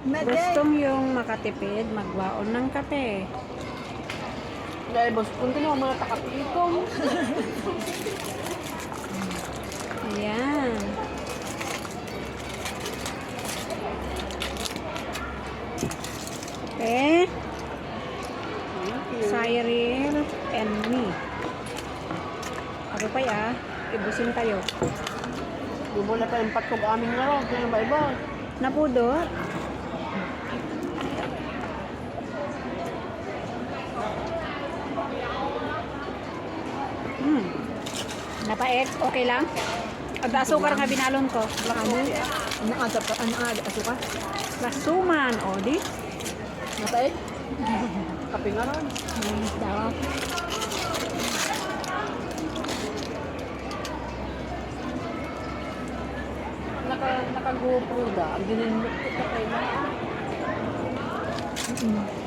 Gustong yung makatipid, magwaon ng kape. Dahil boss, kung mo mga takapikong. Ayan. Okay. Cyril and me. Ako pa ya, ibusin tayo. Bumula pa yung patkog aming laro. Kaya ba iba? Napudo. Hmm. Napait, okay lang? At asukar nga binalon ko. Ano? Ano ang asap? Ano ang asuka? Lasuman, o di. Matay? Kape nga ron. Daw. Naka, naka GoPro da. Ang dinindot ko sa kayo. Mm.